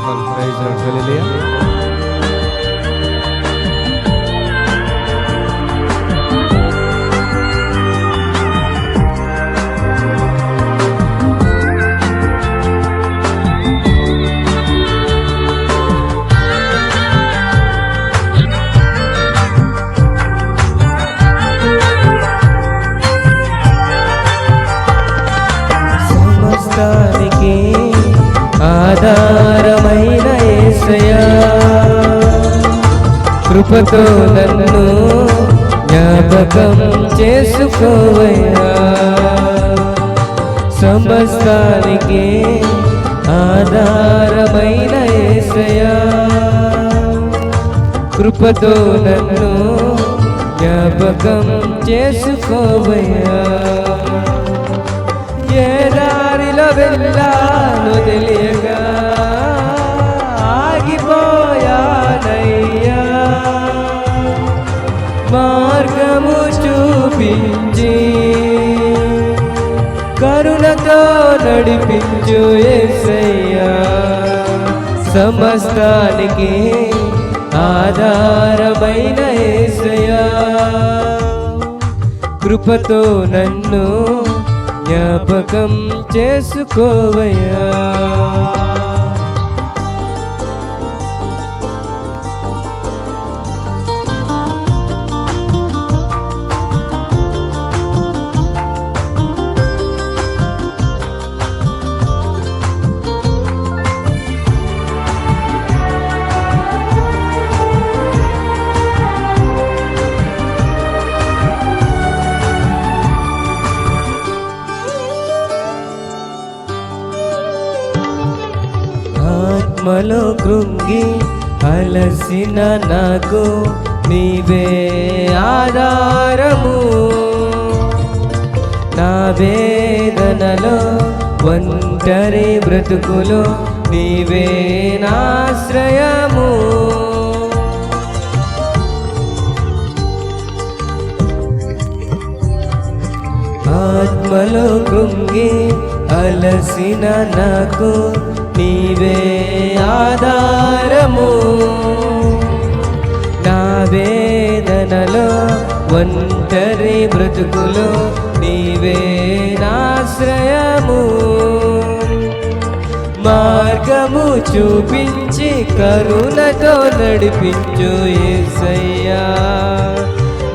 Praise and Hallelujah. కృపతో నన్ను జ్ఞాపకం చేసుకోవయ్యా. సమస్తానికి ఆధారమైన యేసయ్యా కృపతో నన్ను జ్ఞాపకం చేసుకోవయ్యా. ఏ దారిలో వెళ్ళాను తెలియగా మార్గము చూపించి కరుణతో నడిపించు ఎసయ్యా సమస్తానికి ఆధారమైన యేసయ్యా కృపతో నన్ను జ్ఞాపకం చేసుకోవయ్యా. ఆత్మలో కృంగి అలసిన నాకు నీవే ఆధారము. నా వేదనలో ఒంటరి బ్రతుకులో నీవే నాశ్రయము. ఆత్మలో కృంగి అలసిన నాకు నీవే ఆధారము. నా వేదనలో ఒంటరి బ్రతుకులో నీవే నాశ్రయము. మార్గము చూపించి కరుణతో నడిపించు ఏసయ్యా.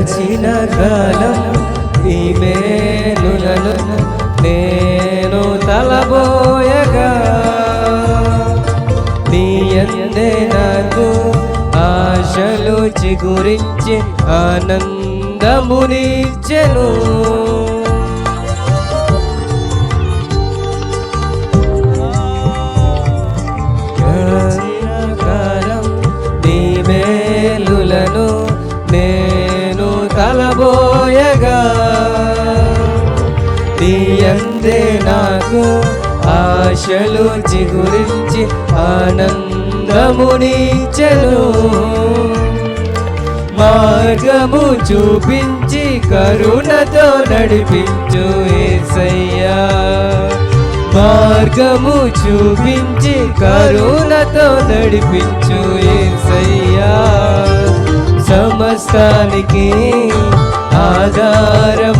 గడచిన కాలం ఈ మేలులను నేను తలబోయగా. నీ అందే నాకు ఆశలు చిగురించి ఆనందమునిచ్చెను. నీ నాకు ఆశలు చిగురించి ఆనందమునిచెను మార్గము చూపించి కరుణతో నడిపించు ఏసయ్యా. మార్గము చూపించి కరుణతో నడిపించు ఏసయ్యా. సమస్తానికి ఆధారం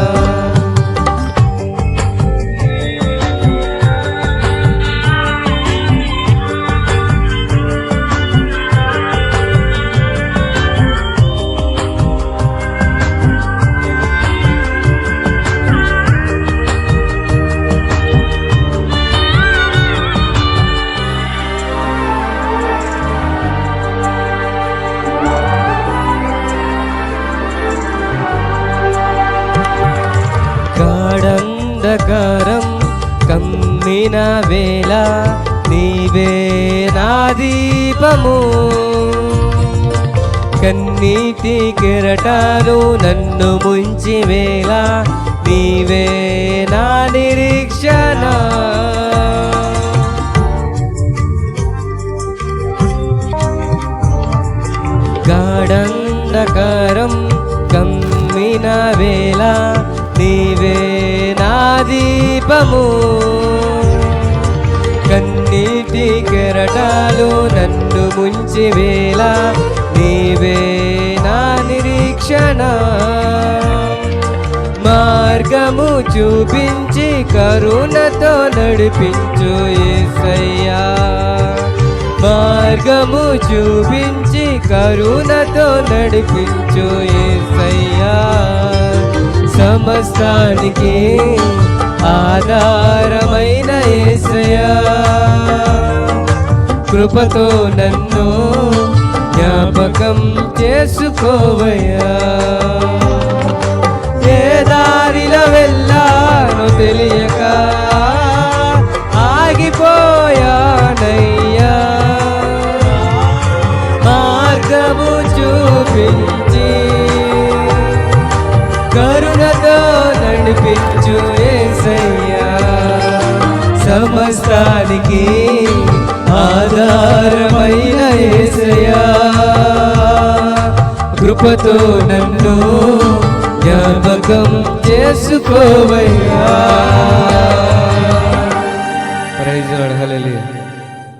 అంధకారం కమ్మిన వేళ నీవే నా దీపము. కన్నీటి కిరటాలు నన్ను ముంచి వేళ నీవే నా నిరీక్షణ. గాఢంధకారం కమ్మిన వేళ దీపము కన్నీటి కెరటాలు నన్ను ముంచి వేళ నీవే నా నిరీక్షణ. మార్గము చూపించి కరుణతో నడిపించు ఏసయ్యా. మార్గము చూపించి కరుణతో నడిపించు ఏ సమస్తానికి ఆధారమైన ఏసయా కృపతో నన్ను జ్ఞాపకం చేసుకోవయ్యా. ఏ దారిలో వెళ్ళాను తెలియక ఆగిపోయానయ్యా. మార్గము చూపించి నడిపించు సమస్తానికి ఆధారమైన ఏసయ్యా. కృపతో నన్ను జ్ఞాపకం చేసుకోవయ్యా. ప్రైజ్ హలే